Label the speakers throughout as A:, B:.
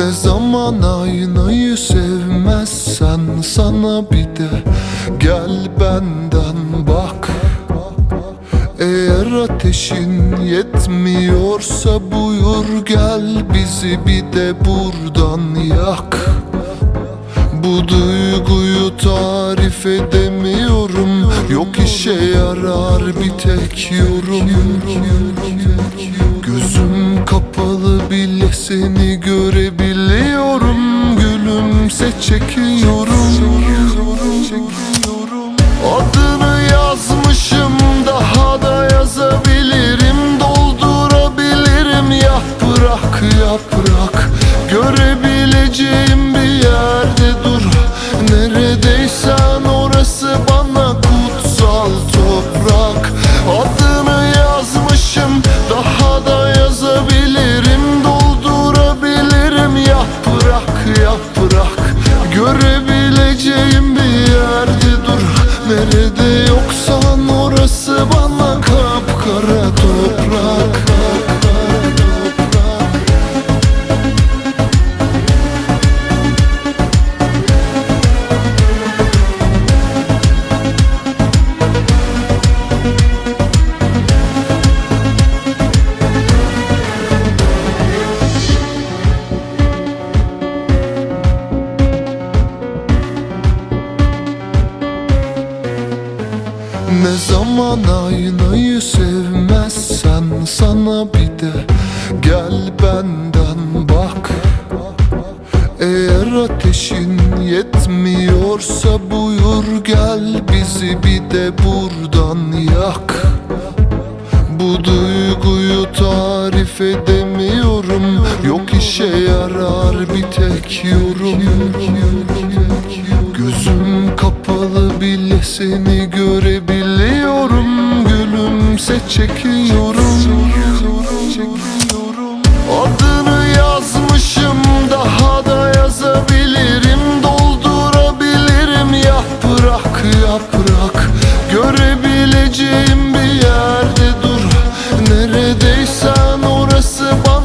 A: Ne zaman aynayı sevmezsen sana bir de gel benden bak. Eğer ateşin yetmiyorsa buyur gel bizi bir de buradan yak. Bu duyguyu tarif edemiyorum Yok işe yarar bir tek yorum. Gözüm kapalı bile seni görebiliyorum Gülümse çekiyorum. Adını yazmışım daha da yazabilirim. Doldurabilirim yaprak yaprak Görebileceğim Nerede yoksan orası Ne zaman aynayı sevmezsen sana bir de gel benden bak. Eğer ateşin yetmiyorsa buyur gel bizi bir de buradan yak. Bu duyguyu tarif edemiyorum Yok işe yarar bir tek yorum. Gözüm kapalı bile seni görebiliyorum Gülümse çekiyorum. Adını yazmışım daha da yazabilirim. Doldurabilirim yaprak yaprak Görebileceğim bir yerde dur. Neredeysen orası bana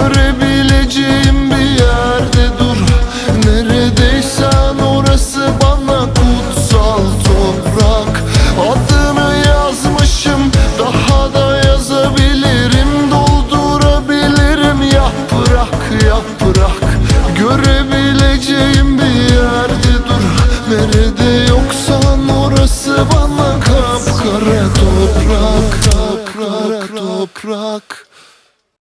A: Görebileceğim bir yerde dur. Neredeysen orası bana kutsal toprak. Adını yazmışım daha da yazabilirim. Doldurabilirim yaprak yaprak. Görebileceğim bir yerde dur. Nerede yoksan orası bana kapkara toprak. Toprak, toprak, toprak.